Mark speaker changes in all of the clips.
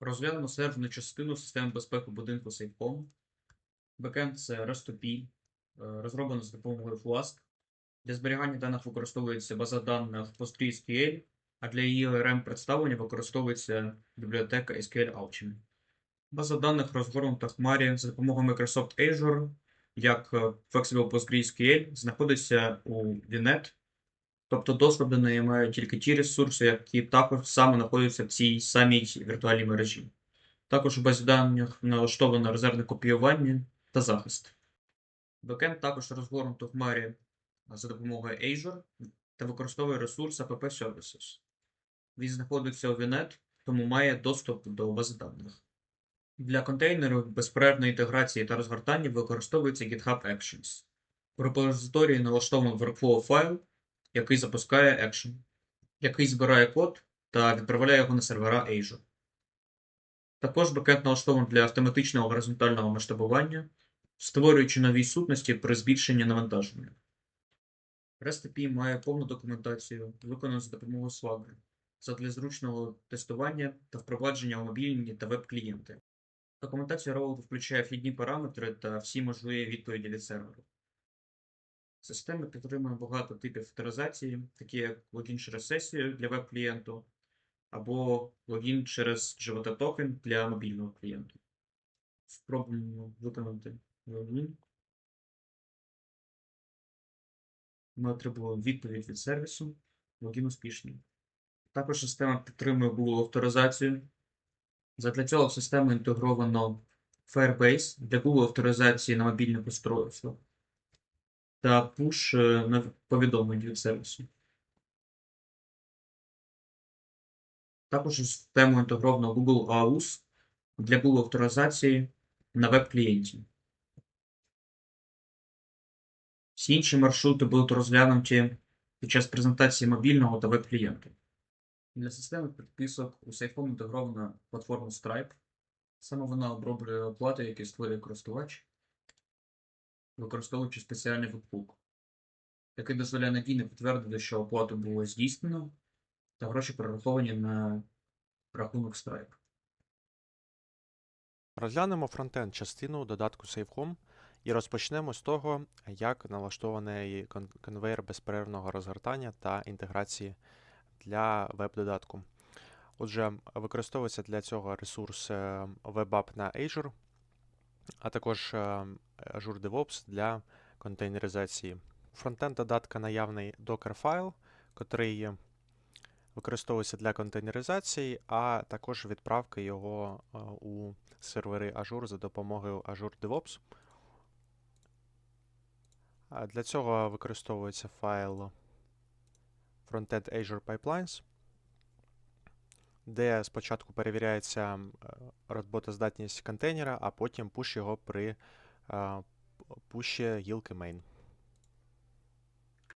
Speaker 1: Розглянемо серверну частину системи безпеки будинку SafeHome. Бекенд це REST-OP, е, розроблено за допомогою Flask. Для зберігання даних використовується база даних PostgreSQL, а для її ORM представлення використовується бібліотека SQL Alchemy. База даних розгорнута в хмарі за допомогою Microsoft Azure, як е, Flexible PostgreSQL, знаходиться у VNet, тобто доступ до неї мають тільки ті ресурси, які також саме знаходяться в цій самій віртуальній мережі. Також у базі даних налаштовано резервне копіювання та захист. Бекенд також розгорнуто в хмарі за допомогою Azure та використовує ресурс APP Services. Він знаходиться у VNet, тому має доступ до бази даних. Для контейнерів безперервної інтеграції та розгортання використовується GitHub Actions. У репозиторії налаштовано workflow файл, який запускає Action, який збирає код та відправляє його на сервера Azure. Також бекенд налаштований для автоматичного горизонтального масштабування, створюючи нові сутності при збільшенні навантаження. REST-API має повну документацію, виконану за допомогою Swagger, задля зручного тестування та впровадження у мобільні та веб-клієнти. Документація роуту включає вхідні параметри та всі можливі відповіді від серверу. Система підтримує багато типів авторизації, такі як логін через сесію для веб-клієнту або логін через GVT токен для мобільного клієнту. Спробуємо виконати логін. Ми отримуємо відповідь від сервісу. Логін успішний. Також система підтримує Google авторизацію. Задля цього в систему інтегровано Firebase для Google авторизації на мобільних устройствах та push е, на повідомлень від сервісу. Також систему інтегровано Google AUS для Google авторизації на веб-клієнті. Всі інші маршрути будуть розглянуті під час презентації мобільного та веб-клієнту. Для системи підписок у SafeHome інтегрована платформа Stripe. Саме вона оброблює оплати, які створює користувач, використовуючи спеціальний веб-хук, який дозволяє надійно підтвердити, що оплату було здійснено, та гроші перераховані на рахунок Stripe.
Speaker 2: Розглянемо фронтенд частину додатку SafeHome і розпочнемо з того, як налаштований кон- конвейер безперервного розгортання та інтеграції для веб-додатку. Отже, використовується для цього ресурс е, WebApp на Azure, а також е, Azure DevOps для контейнеризації. Фронтенд додатка наявний Docker файл, який використовується для контейнеризації, а також відправки його е, у сервери Azure за допомогою Azure DevOps. Для цього використовується файл Frontend Azure Pipelines, де спочатку перевіряється е, роботоздатність контейнера, а потім пуш його при е, пуші гілки main.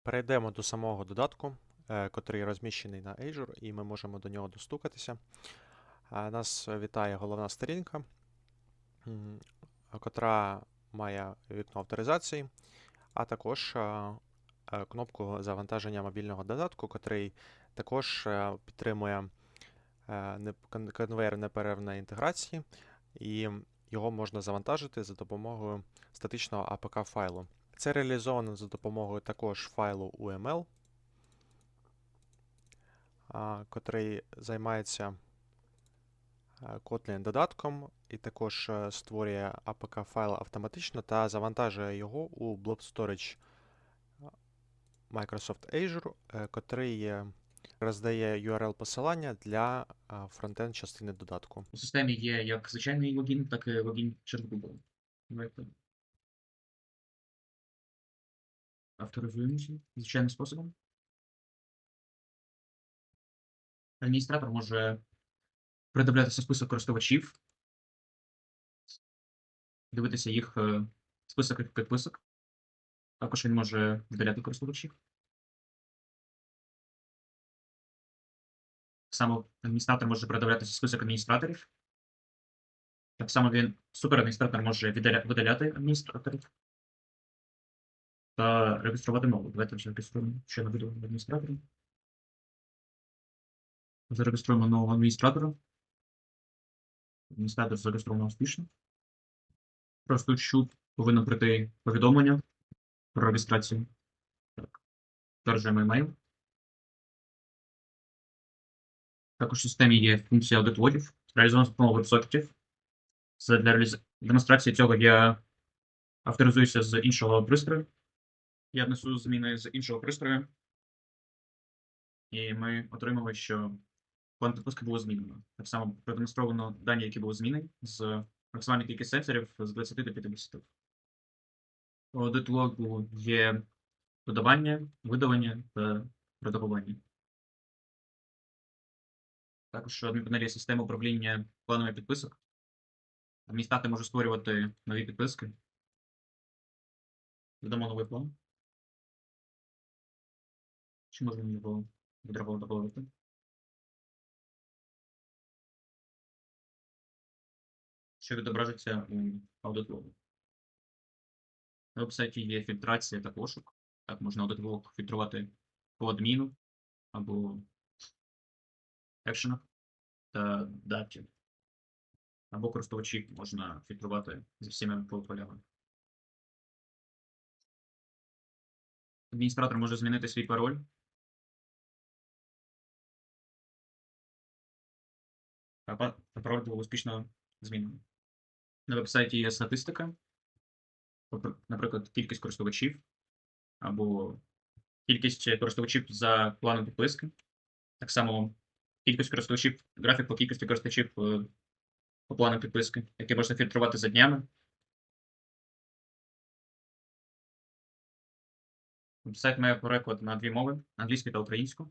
Speaker 2: Перейдемо до самого додатку, е, котрий розміщений на Azure, і ми можемо до нього достукатися. Нас вітає головна сторінка, котра має вікно авторизації, а також е, кнопку завантаження мобільного додатку, котрий також е, підтримує конвейер неперервної інтеграції, і його можна завантажити за допомогою статичного APK файлу. Це реалізовано за допомогою також файлу UML, котрий займається е, Kotlin додатком і також е, створює APK файл автоматично та завантажує його у Blob Storage е, Microsoft Azure, е, котрий е, роздає URL посилання для фронтенд частини додатку.
Speaker 1: У системі є як звичайний логін, так і логін через Google. Авторизуємося звичайним способом. Адміністратор може придивлятися список користувачів, дивитися їх е, список їх підписок. Також він може видаляти користувачів. Само адміністратор може передивлятися список адміністраторів. Так само він суперадміністратор може видаляти адміністраторів та реєструвати нову. Давайте зареєструємо ще на виду адміністратора. Зареєструємо нового адміністратора. Адміністратор зареєстровано успішно. Просто щут повинно прийти повідомлення про реєстрацію. Так. Підтверджуємо емейл. Також в системі є функція аудит логів, реалізована допомогою веб-сокетів. Для демонстрації цього я авторизуюся з іншого пристрою. Я внесу зміни з іншого пристрою. І ми отримали, що план підписки було змінено. Так само продемонстровано дані, які були змінені з максимальної кількість сенсорів з 20 до 50. У аудитлогу є додавання, видалення та редагування. Також в адмінпанелі управління планами підписок. Адміністратор може створювати нові підписки. Додамо новий план. Чи можемо його відредагувати? Що відображиться у аудитлогу. На веб-сайті є фільтрація та пошук. Так, можна аудитлог фільтрувати по адміну або екшенах та даті. Або користувачів можна фільтрувати зі всіма полями. Адміністратор може змінити свій пароль. Пароль було успішно змінено. На веб-сайті є статистика, наприклад, кількість користувачів або кількість користувачів за планом підписки. Так само кількість користувачів, графік по кількості користувачів е, по плану підписки, який можна фільтрувати за днями. Сайт має переклад на дві мови англійську та українську.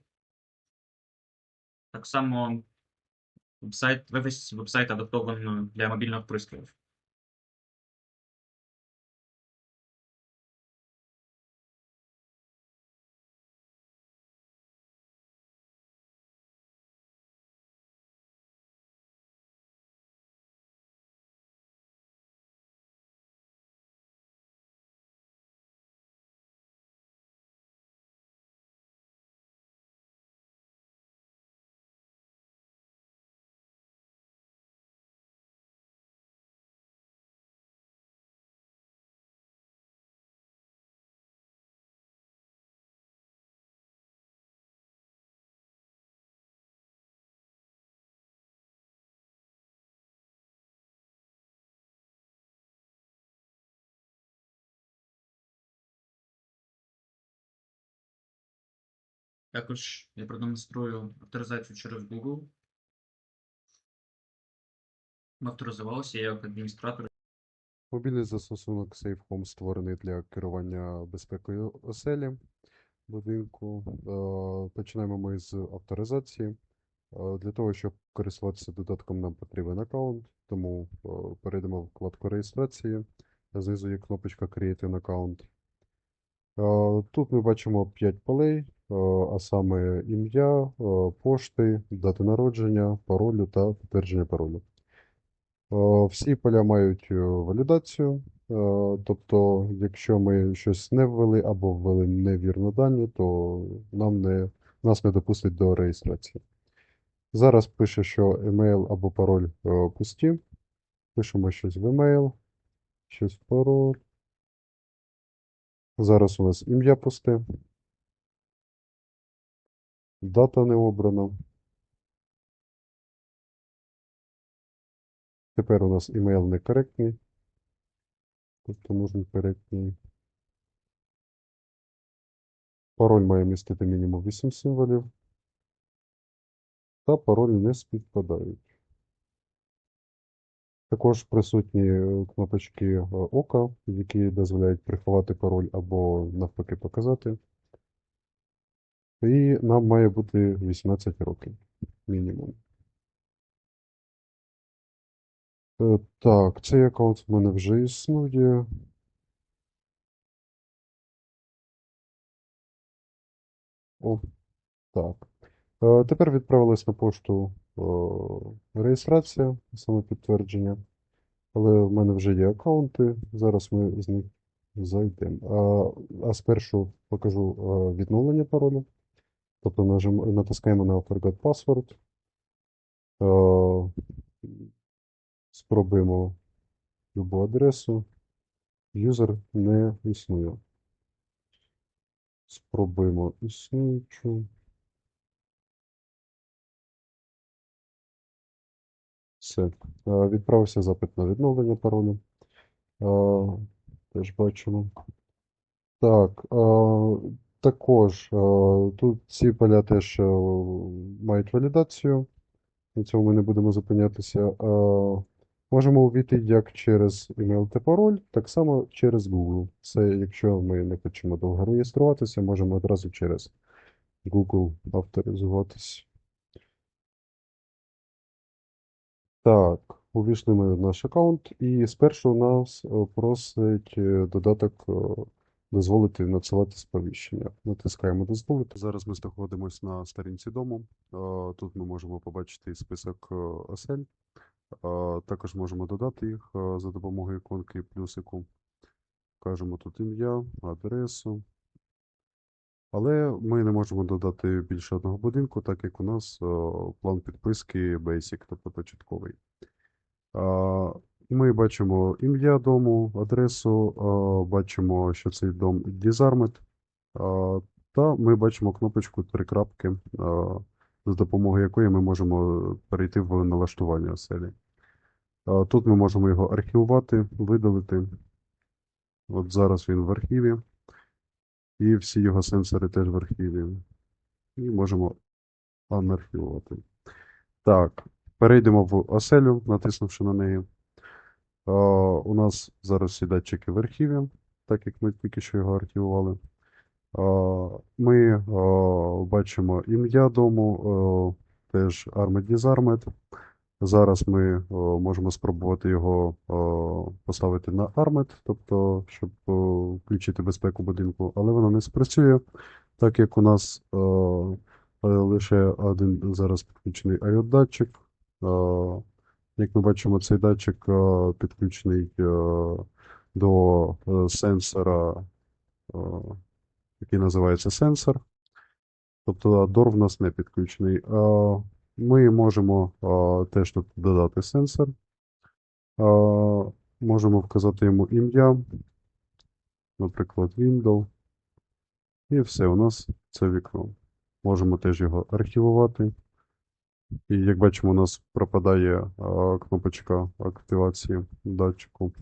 Speaker 1: Так само веб-сайт, адаптований для мобільних пристроїв. Також я продемонструю авторизацію через Google. Ми авторизувалися як адміністратор.
Speaker 3: Мобільний застосунок Safe Home створений для керування безпекою оселі будинку. Е, Починаємо ми з авторизації. Е, Для того, щоб користуватися додатком, нам потрібен аккаунт, тому е, перейдемо в вкладку реєстрації. Знизу є кнопочка Create an account. Тут ми бачимо 5 полей, а саме ім'я, е, пошти, дати народження, паролю та підтвердження паролю. Е, Всі поля мають е, валідацію, е, тобто, якщо ми щось не ввели або ввели невірно дані, то нам не, нас не допустить до реєстрації. Зараз пише, що емейл або пароль е, пусті. Пишемо щось в емейл, щось в пароль. Зараз у нас ім'я пусте. Дата не обрана. Тепер у нас імейл некоректний. Тобто нужен коректний. Пароль має містити мінімум 8 символів. Та пароль не співпадають. Також присутні е, кнопочки е, ока, які дозволяють приховати пароль або навпаки показати. І нам має бути 18 років мінімум. Е, Так, цей аккаунт в мене вже існує. О, так. Е, Тепер відправилась на пошту е, реєстрація, саме підтвердження. Але в мене вже є аккаунти. Зараз ми з них зайдемо. А, а спершу покажу відновлення паролю. Тобто нажим, натискаємо на Forgot Password. Е, спробуємо любу адресу. Юзер не існує. Спробуємо існуючу. Все. Е, Відправився запит на відновлення паролю. Е, Теж бачимо. Так, також е, тут ці поля теж е, мають валідацію. На цьому ми не будемо зупинятися. Е, Можемо увійти як через email та пароль, так само через Google. Це якщо ми не хочемо довго реєструватися, можемо одразу через Google авторизуватися. Так, увійшли ми в наш аккаунт, і спершу нас просить додаток дозволити надсилати сповіщення. Натискаємо дозволити. Зараз ми знаходимося на сторінці дому. Тут ми можемо побачити список е, осель. Також можемо додати їх е, за допомогою іконки плюсику. Кажемо тут ім'я, адресу. Але ми не можемо додати більше одного будинку, так як у нас е, план підписки Basic, тобто початковий. Ми бачимо ім'я дому, адресу, бачимо, що цей дом Disarmed, та ми бачимо кнопочку три крапки, за допомогою якої ми можемо перейти в налаштування оселі. Тут ми можемо його архівувати, видалити. От зараз він в архіві. І всі його сенсори теж в архіві. І можемо анархівувати. Так, перейдемо в оселю, натиснувши на неї. У нас зараз всі датчики в архіві, так як ми тільки що його архівували. Ми бачимо ім'я дому, теж Armed Disarmed. Зараз ми можемо спробувати його поставити на Armed, тобто, щоб включити безпеку будинку, але воно не спрацює, так як у нас лише один зараз підключений IOT-датчик. Як ми бачимо, цей датчик е, підключений е, до е, сенсора, який називається сенсор. Тобто DOR в нас не підключений. Ми можемо теж тут додати сенсор. Можемо вказати йому ім'я, наприклад, Window. І все, у нас це вікно. Можемо теж його архівувати. І як бачимо, у нас пропадає а, кнопочка активації датчику.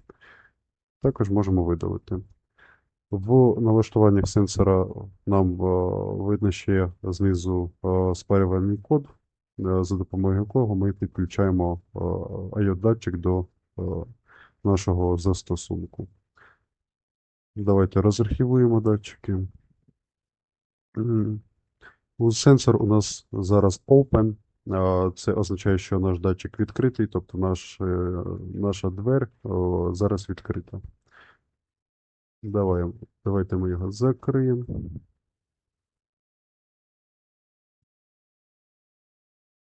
Speaker 3: Також можемо видалити. В налаштуваннях сенсора нам а, видно ще знизу а, спарювальний код, а, за допомогою якого ми підключаємо IOT-датчик до а, нашого застосунку. Давайте розархівуємо датчики. Сенсор у нас зараз open. Це означає, що наш датчик відкритий, тобто наш, е, наша двер зараз відкрита. Давай, давайте ми його закриємо.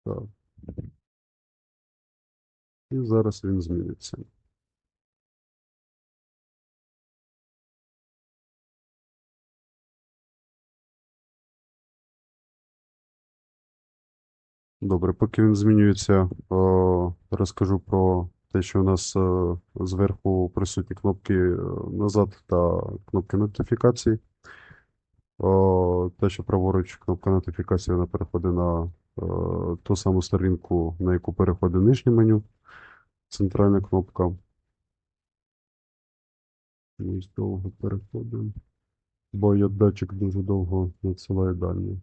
Speaker 3: Так. І зараз він зміниться. Добре, поки він змінюється, розкажу про те, що у нас е, зверху присутні кнопки е, назад та кнопки нотифікацій. Те, що праворуч кнопка нотифікації, вона переходить на е, ту саму сторінку, на яку переходить нижнє меню. Центральна кнопка. Ось довго переходимо. Бо я датчик дуже довго надсилає дані.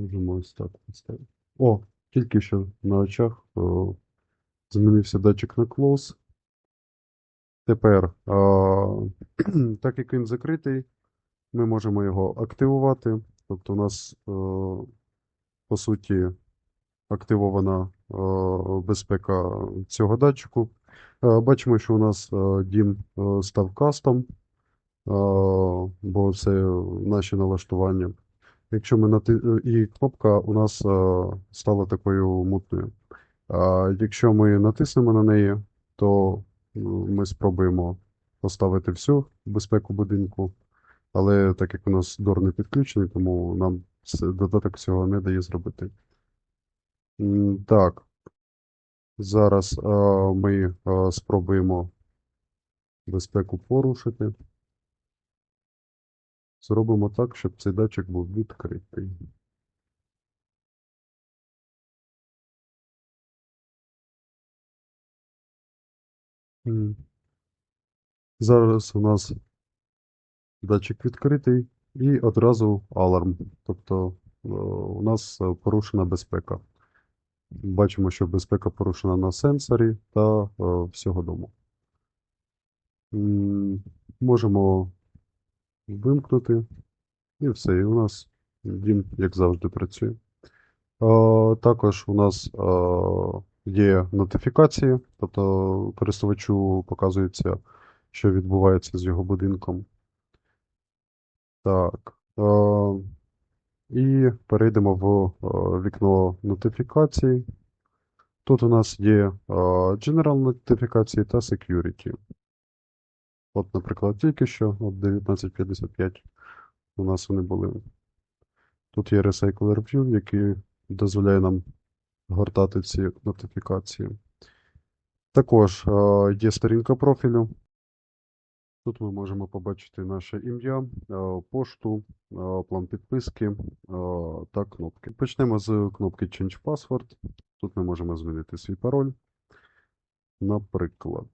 Speaker 3: Можемо ось так поставити. О, тільки що на очах о, змінився датчик на close. Тепер, а, так як він закритий, ми можемо його активувати. Тобто у нас, о, по суті, активована о, безпека цього датчику. Е, Бачимо, що у нас дім став кастом, е, бо це наші налаштування. Якщо ми нати... І кнопка у нас е, стала такою мутною. А якщо ми натиснемо на неї, то ну, ми спробуємо поставити всю безпеку будинку. Але так як у нас дор не підключений, тому нам додаток цього не дає зробити. Так. Зараз е, ми е, спробуємо безпеку порушити. Зробимо так, щоб цей датчик був відкритий. Зараз у нас датчик відкритий і одразу аларм. Тобто е, у нас е, порушена безпека. Бачимо, що безпека порушена на сенсорі та е, всього дому. Можемо вимкнути. І все. І у нас дім, як завжди, працює. Е, Також у нас е, є нотифікації, тобто користувачу показується, що відбувається з його будинком. Так. е, І перейдемо в е, вікно нотифікацій. Тут у нас є е, General нотифікації та Security. От, наприклад, тільки що, от 1955 у нас вони були. Тут є Recycler View, який дозволяє нам гортати ці нотифікації. Також е, є сторінка профілю. Тут ми можемо побачити наше ім'я, е, пошту, е, план підписки та кнопки. Почнемо з кнопки Change Password. Тут ми можемо змінити свій пароль. Наприклад,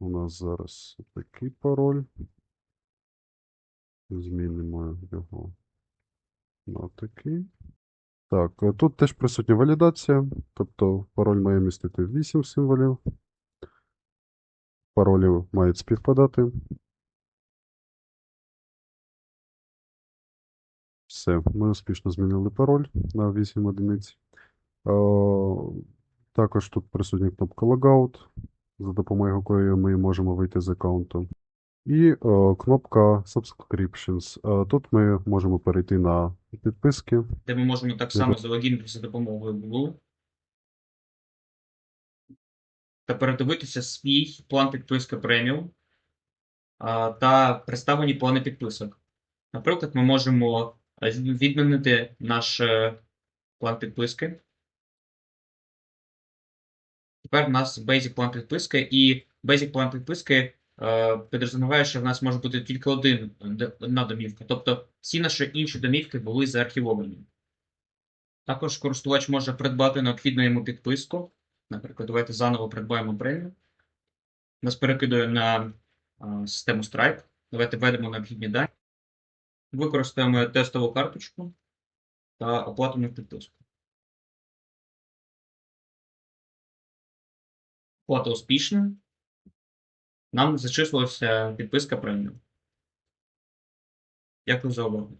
Speaker 3: у нас зараз такий пароль. Змінимо його на такий. Так, е, тут теж присутня валідація, тобто пароль має містити 8 символів. Паролі мають співпадати. Все, ми успішно змінили пароль на 8 одиниць. Е, Також тут присутня кнопка Logout, за допомогою якої ми можемо вийти з аккаунту. І е, кнопка Subscriptions. Е, Тут ми можемо перейти на підписки.
Speaker 1: де ми можемо так само залогінитися за допомогою Google та передивитися свій план підписки преміум та представлені плани підписок. Наприклад, ми можемо е, відмінити наш план підписки. Тепер у нас Basic план підписки, і Basic план підписки е, підрозуміває, що в нас може бути тільки один, одна домівка. Тобто всі наші інші домівки були заархівовані. Також користувач може придбати необхідну йому підписку. Наприклад, давайте заново придбаємо премію. Нас перекидує на а, систему Stripe. Давайте введемо необхідні дані. Використаємо тестову карточку та оплатимо підписку. Оплата успішна. Нам зачислилася підписка преміум. Дякую за увагу.